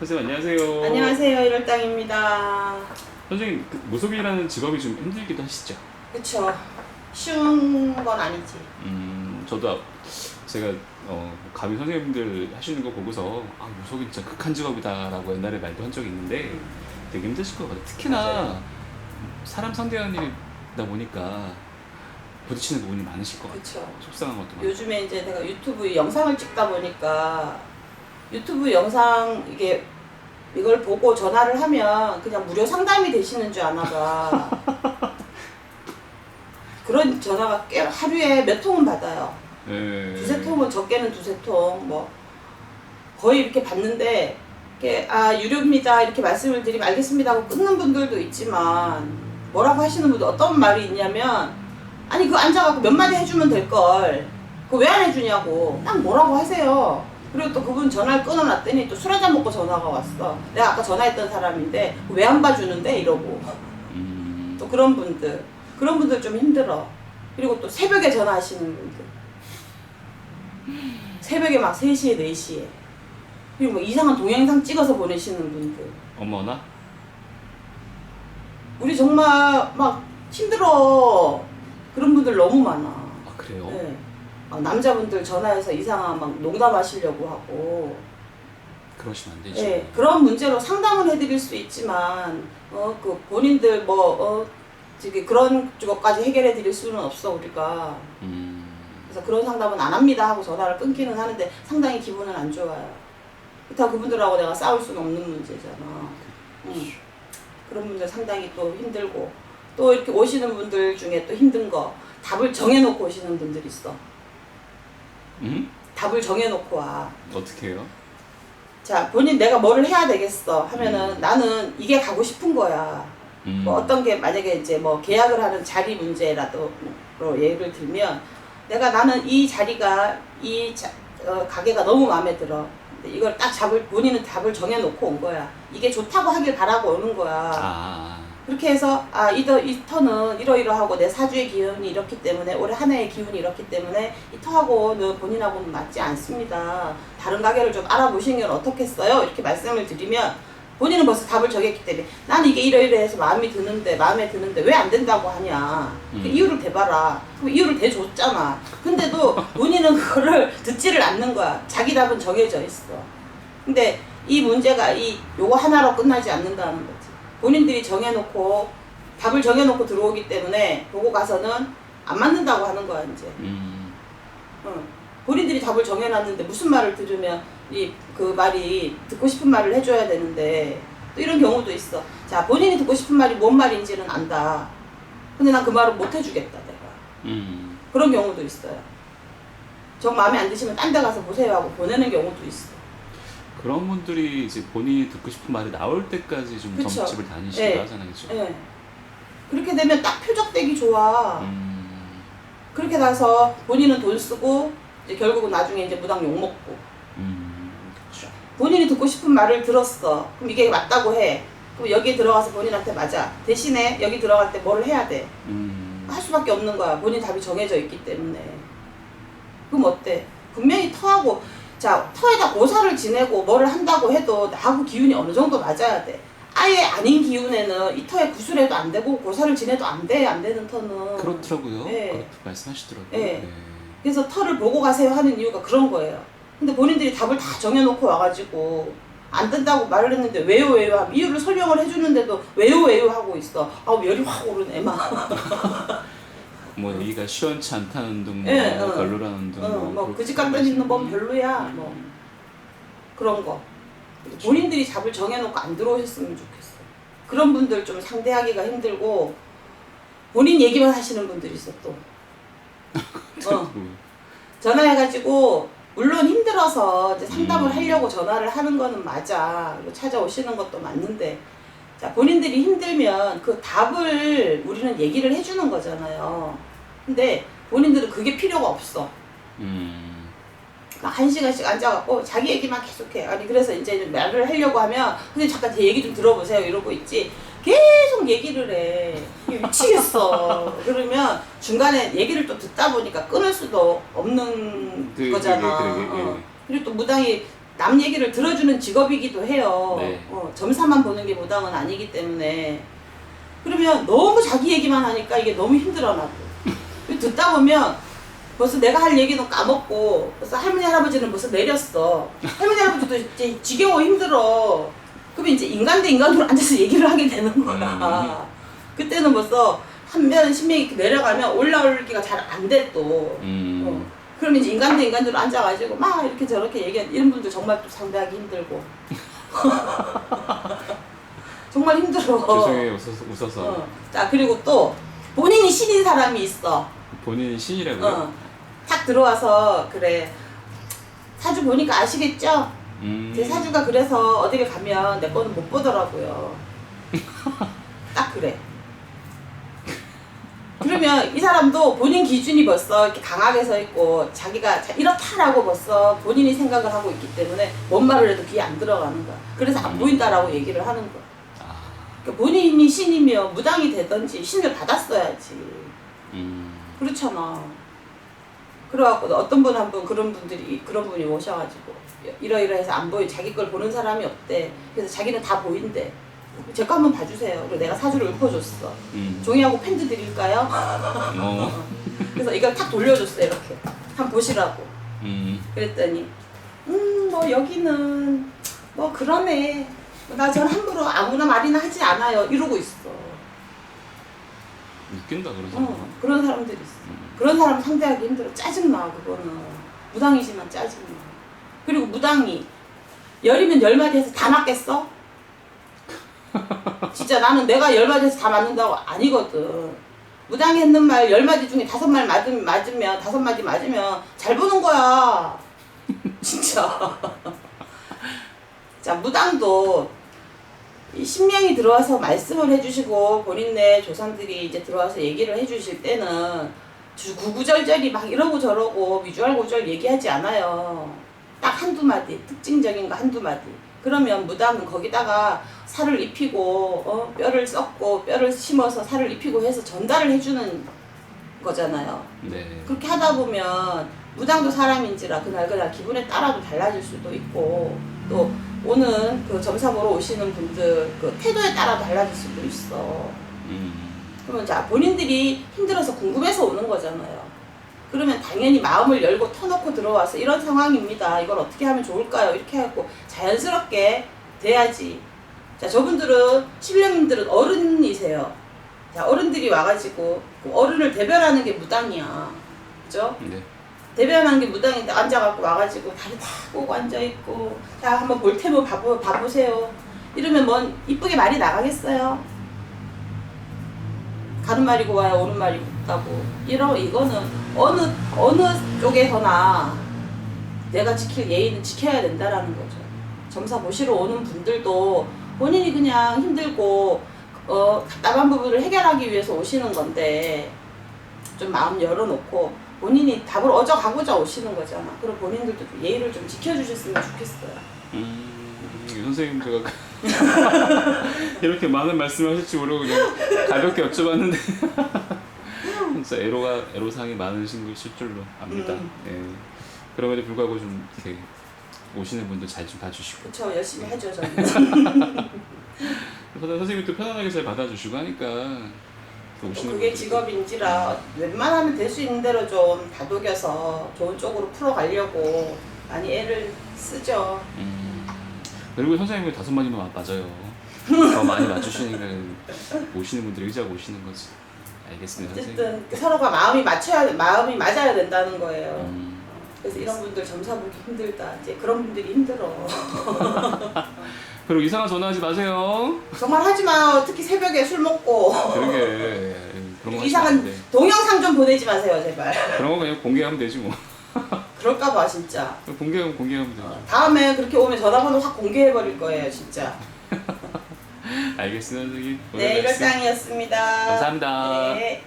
선생님 안녕하세요. 안녕하세요 일월당입니다. 선생님 그 무속이라는 직업이 좀 힘들기도 하시죠? 그쵸 쉬운 건 아니지. 음 저도 아- 제가 어 감히 선생님들 하시는 거 보고서 아 무속이 진짜 극한 직업이다라고 옛날에 말도 한 적이 있는데 되게 힘드실 것 같아요. 특히나. 사람 상대하는 일이다 보니까 부딪히는 부분이 많으실 것 같아요. 그쵸. 속상한 것도 많고. 요즘에 이제 내가 유튜브 영상을 찍다 보니까 유튜브 영상 이게 이걸 보고 전화를 하면 그냥 무료 상담이 되시는 줄 아나 봐. 그런 전화가 꽤 하루에 몇 통은 받아요. 네. 두세 통은 적게는 두세 통, 뭐 거의 이렇게 받는데 이렇게 아 유료입니다 이렇게 말씀을 드리면 알겠습니다 하고 끊는 분들도 있지만 뭐라고 하시는 분들 어떤 말이 있냐면 아니 그거 앉아갖고 몇 마디 해주면 될걸 그거 왜 안 해주냐고 딱 뭐라고 하세요. 그리고 또 그분 전화를 끊어놨더니 또 술 한잔 먹고 전화가 왔어. 내가 아까 전화했던 사람인데 왜 안 봐주는데? 이러고. 음, 또 그런 분들. 그런 분들 좀 힘들어. 그리고 또 새벽에 전화하시는 분들. 새벽에 막 3시에 4시에. 그리고 뭐 이상한 동영상 찍어서 보내시는 분들. 어머나? 우리 정말 막 힘들어. 그런 분들 너무 많아. 아 그래요? 네. 막 남자분들 전화해서 이상한 막 농담하시려고 하고 그러시면 안 되죠. 네, 그런 문제로 상담을 해드릴 수 있지만 어 그 본인들 뭐어 저기 그런 쪽까지 해결해 드릴 수는 없어 우리가 음, 그래서 그런 상담은 안 합니다 하고 전화를 끊기는 하는데 상당히 기분은 안 좋아요. 그렇다고 그분들하고 내가 싸울 수는 없는 문제잖아. 응. 그런 분들 상당히 또 힘들고 또 이렇게 오시는 분들 중에 또 힘든 거 답을 정해놓고 오시는 분들 있어. 음? 답을 정해놓고 와. 어떻게 해요? 자 본인 내가 뭐를 해야 되겠어 하면은 나는 이게 가고 싶은 거야. 음, 뭐 어떤 게 만약에 이제 뭐 계약을 하는 자리 문제라도 로 예를 들면 내가 나는 이 자리가 이 자, 어, 가게가 너무 마음에 들어. 근데 이걸 딱 잡을 본인은 답을 정해놓고 온 거야. 이게 좋다고 하길 바라고 오는 거야. 아, 그렇게 해서 아 이 더 이 터는 이러이러하고 내 사주의 기운이 이렇기 때문에 올해 한 해의 기운이 이렇기 때문에 이 터하고는 본인하고는 맞지 않습니다. 다른 가게를 좀 알아보시는 건 어떻겠어요? 이렇게 말씀을 드리면 본인은 벌써 답을 정했기 때문에 나는 이게 이러이러해서 마음이 드는데 마음에 드는데 왜 안 된다고 하냐 그 음. 이유를 대봐라 그럼 이유를 대줬잖아 근데도 본인은 그거를 듣지를 않는 거야 자기 답은 정해져 있어 근데 이 문제가 이 요거 하나로 끝나지 않는다는 거지 본인들이 정해놓고 답을 정해놓고 들어오기 때문에 보고 가서는 안 맞는다고 하는 거야 이제 음, 응. 본인들이 답을 정해놨는데 무슨 말을 들으면 이 그 말이 듣고 싶은 말을 해줘야 되는데 또 이런 경우도 있어. 자 본인이 듣고 싶은 말이 뭔 말인지는 안다. 근데 난 그 말을 못 해주겠다 내가. 음, 그런 경우도 있어요. 정 마음에 안 드시면 딴 데 가서 보세요 하고 보내는 경우도 있어. 그런 분들이 이제 본인이 듣고 싶은 말이 나올 때까지 좀 그쵸. 점집을 다니시기도 네. 하잖아요, 그죠? 예. 그렇게 되면 딱 표적되기 좋아. 음, 그렇게 가서 본인은 돈 쓰고 이제 결국은 나중에 이제 무당 욕 먹고. 음. 본인이 듣고 싶은 말을 들었어. 그럼 이게 맞다고 해. 그럼 여기에 들어가서 본인한테 맞아. 대신에 여기 들어갈 때 뭘 해야 돼? 음, 할 수밖에 없는 거야. 본인 답이 정해져 있기 때문에. 그럼 어때? 분명히 터하고 자 터에다 고사를 지내고 뭐를 한다고 해도 나하고 기운이 어느 정도 맞아야 돼. 아예 아닌 기운에는 이 터에 구슬해도 안 되고 고사를 지내도 안 돼. 안 되는 터는. 그렇더라고요. 네. 그렇게 말씀하시더라고요. 네. 그래서 터를 보고 가세요 하는 이유가 그런 거예요. 근데 본인들이 답을 다 정해놓고 와가지고 안 된다고 말을 했는데 왜요 왜요 하면 이유를 설명을 해주는데도 왜요 왜요 하고 있어. 아우 열이 확 오르네 막. 뭐 여기가 시원치 않다는 둥, 뭐 예, 어. 별로라는 둥, 어, 뭐 그집 같은 있는 건. 별로야. 뭐 그런 거. 본인들이 답을 정해놓고 안 들어오셨으면 좋겠어. 그런 분들 좀 상대하기가 힘들고 본인 얘기만 하시는 분들이 있어 또. 어. 음, 전화해가지고 물론 힘들어서 이제 상담을 음. 하려고 전화를 하는 거는 맞아. 그리고 찾아오시는 것도 맞는데 자 본인들이 힘들면 그 답을 우리는 얘기를 해주는 거잖아요. 근데 본인들은 그게 필요가 없어. 음, 막 한 시간씩 앉아갖고 자기 얘기만 계속해. 아니 그래서 이제 말을 하려고 하면 근데 잠깐 제 얘기 좀 들어보세요 이러고 있지. 계속 얘기를 해. 미치겠어. 그러면 중간에 얘기를 또 듣다 보니까 끊을 수도 없는 그, 거잖아. 그러게, 그러게, 어. 예. 그리고 또 무당이 남 얘기를 들어주는 직업이기도 해요. 네. 어, 점사만 보는 게 무당은 아니기 때문에 그러면 너무 자기 얘기만 하니까 이게 너무 힘들어 나도 듣다 보면 벌써 내가 할 얘기는 까먹고 벌써 할머니 할아버지는 벌써 내렸어. 할머니 할아버지도 이제 지겨워 힘들어. 그러면 이제 인간 대 인간으로 앉아서 얘기를 하게 되는 거야. 그때는 벌써 한면 신명이 이렇게 내려가면 올라올기가 잘 안 돼 또. 음. 어. 그럼 이제 인간 대 인간으로 앉아가지고 막 이렇게 저렇게 얘기한 이런 분들 정말 또 상대하기 힘들고. 정말 힘들어. 죄송해요. 웃어서, 웃어서. 어. 자 그리고 또 본인이 신인 사람이 있어 본인이 신이라고요? 어. 탁 들어와서 그래 사주 보니까 아시겠죠? 음. 제 사주가 그래서 어디를 가면 내 거는 못 보더라고요 딱 그래 그러면 이 사람도 본인 기준이 벌써 이렇게 강하게 서 있고 자기가 자- 이렇다라고 벌써 본인이 생각을 하고 있기 때문에 뭔 말을 해도 귀에 안 들어가는 거야 그래서 안 보인다라고 얘기를 하는 거야 아. 그러니까 본인이 신이면 무당이 되든지 신을 받았어야지 음. 그렇잖아. 그래갖고 어떤 분 한 분 그런 분들이 그런 분이 오셔가지고 이러이러해서 안 보이 자기 걸 보는 사람이 없대. 그래서 자기는 다 보인대. 제 거 한번 봐주세요. 그리고 내가 사주를 읊어줬어. 음. 종이하고 펜도 드릴까요? 어. 그래서 이걸 탁 돌려줬어 이렇게. 한번 보시라고. 음. 그랬더니 음 뭐 여기는 뭐 그러네. 나 전 함부로 아무나 말이나 하지 않아요. 이러고 있어. 웃긴다 그런 사람. 어, 그런 사람들이 있어. 음. 그런 사람 상대하기 힘들어. 짜증나, 그거는. 무당이지만 짜증나. 그리고 무당이 열이면 열 마디 해서 다 맞겠어? 진짜 나는 내가 열 마디 해서 다 맞는다고 아니거든. 무당이 했는 말 열 마디 중에 다섯 말 맞으면, 맞으면, 다섯 마디 맞으면 잘 보는 거야. 진짜. 자, 무당도 이 신명이 들어와서 말씀을 해주시고 본인네 조상들이 이제 들어와서 얘기를 해주실 때는 주 구구절절히 막 이러고 저러고 위주알고절 얘기하지 않아요. 딱 한두 마디 특징적인 거 한두 마디. 그러면 무당은 거기다가 살을 입히고 어, 뼈를 썩고 뼈를 심어서 살을 입히고 해서 전달을 해주는 거잖아요. 네. 그렇게 하다 보면 무당도 사람인지라 그날 그날 기분에 따라도 달라질 수도 있고 또 오는 그 점사 보러 오시는 분들 그 태도에 따라 달라질 수도 있어. 음. 그러면 자 본인들이 힘들어서 궁금해서 오는 거잖아요. 그러면 당연히 마음을 열고 터놓고 들어와서 이런 상황입니다. 이걸 어떻게 하면 좋을까요? 이렇게 하고 자연스럽게 돼야지. 자 저분들은 신령님들은 어른이세요. 자 어른들이 와가지고 그 어른을 대변하는 게 무당이야. 그죠? 네. 대변하는 게 무당인데 앉아갖고 와가지고 다리 다 꼬고 앉아있고 자 한번 볼 테면 봐보, 봐보세요. 이러면 뭔 이쁘게 말이 나가겠어요? 가는 말이 고와요 오는 말이 곱다고. 이러 이거는 어느 어느 쪽에서나 내가 지킬 예의는 지켜야 된다라는 거죠. 점사 보시러 오는 분들도 본인이 그냥 힘들고 어 답답한 부분을 해결하기 위해서 오시는 건데 좀 마음 열어놓고 본인이 답을 얻어 가고자 오시는 거잖아. 그럼 본인들도 좀 예의를 좀 지켜주셨으면 좋겠어요. 음. 이 선생님 제가 이렇게 많은 말씀을 하실지 모르고 그냥 가볍게 여쭤봤는데 진짜 애로가 애로사항이 많으신 것일 줄로 압니다. 음. 예. 그럼에도 불구하고 좀 이렇게 오시는 분들 잘 좀 봐주시고 그쵸 열심히 하죠 저는. 그러다 선생님이 또 편안하게 잘 받아주시고 하니까 그게 직업인지라 웬만하면 될 수 있는 대로 좀 다독여서 좋은 쪽으로 풀어가려고 많이 애를 쓰죠. 음. 그리고 선생님이 다섯 마디만 마- 맞아요. 더 많이 맞추시니까 오시는 분들이 의자고 오시는 거지. 알겠습니다, 선생님. 어쨌든 서로가 마음이 맞춰야 마음이 맞아야 된다는 거예요. 음. 그래서 이런 분들 점사 보기 힘들다. 이제 그런 분들이 힘들어. 그리고 이상한 전화하지 마세요. 정말 하지 마요. 특히 새벽에 술 먹고 그러게 그런 거 하시면 안 이상한 돼. 동영상 좀 보내지 마세요, 제발. 그런 거 그냥 공개하면 되지 뭐. 그럴까봐 진짜. 공개하면 공개하면 되죠. 다음에 그렇게 오면 전화번호 확 공개해 버릴 거예요, 진짜. 알겠습니다, 선생님. 오늘 네, 말씀 일월장이었습니다. 감사합니다. 네.